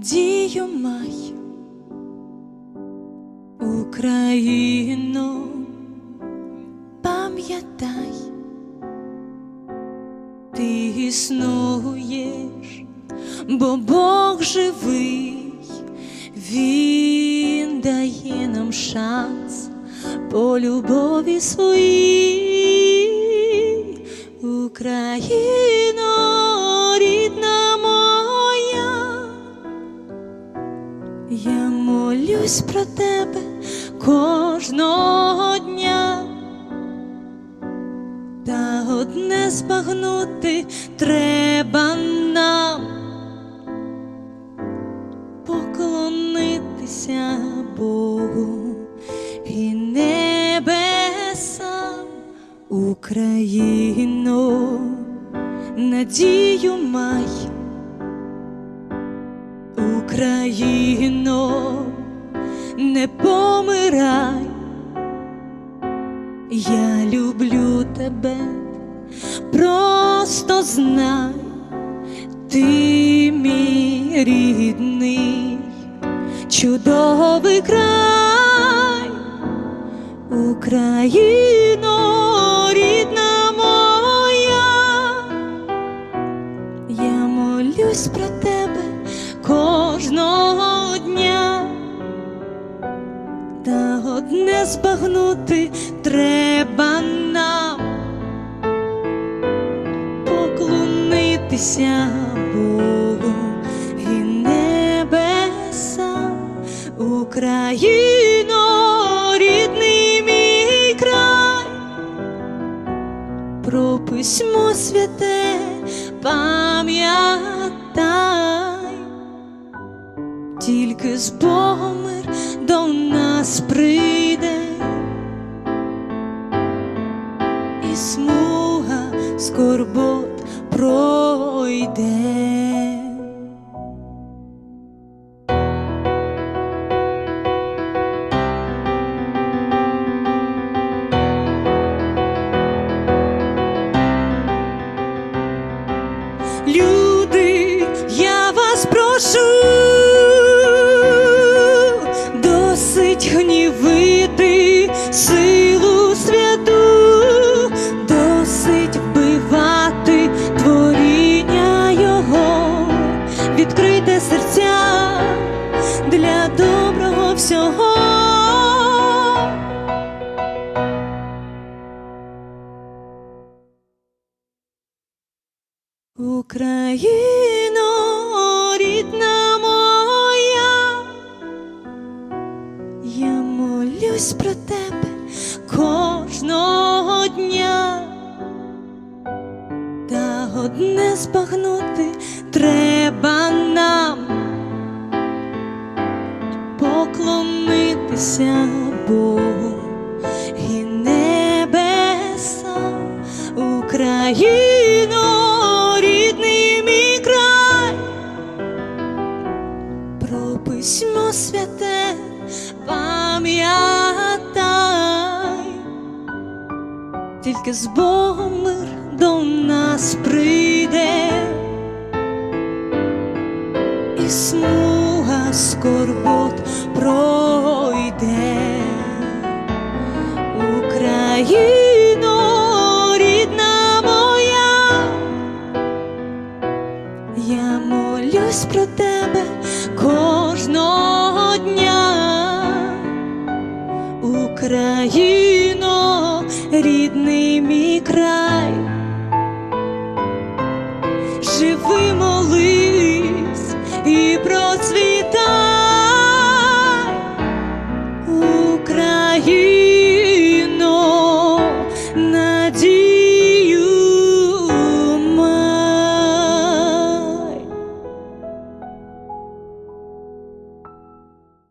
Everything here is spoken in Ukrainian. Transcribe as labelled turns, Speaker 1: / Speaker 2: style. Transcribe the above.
Speaker 1: надію май, Україно, пам'ятай, ти існуєш, бо Бог живий, Він дає нам шанс по любові своїй, Україно, молюсь про тебе кожного дня, та одне збагнути треба нам. Поклонитися Богу і небесам, Україно, надію май. Україно, не помирай, я люблю тебе, просто знай, ти мій рідний, чудовий край, збагнути треба нам. Поклонитися Богу і небесам, Україно, рідний край. Про письмо святе пам'ятай, тільки з Богом мир до нас прийде, і смуга скорбот пройде. Люди, я вас прошу, досить гнівити відкрийте серця для доброго всього. Україно, рідна моя, я молюсь про тебе кожного одне збагнути треба нам поклонитися Богу. І небесам, Україно, рідний мій край, про письмо святе пам'ятай, тільки з Богом мир до нас прийде, і смуга скорбот пройде. Україно, моя, я молюсь про тебе кожного дня, Україно, рідний мій край.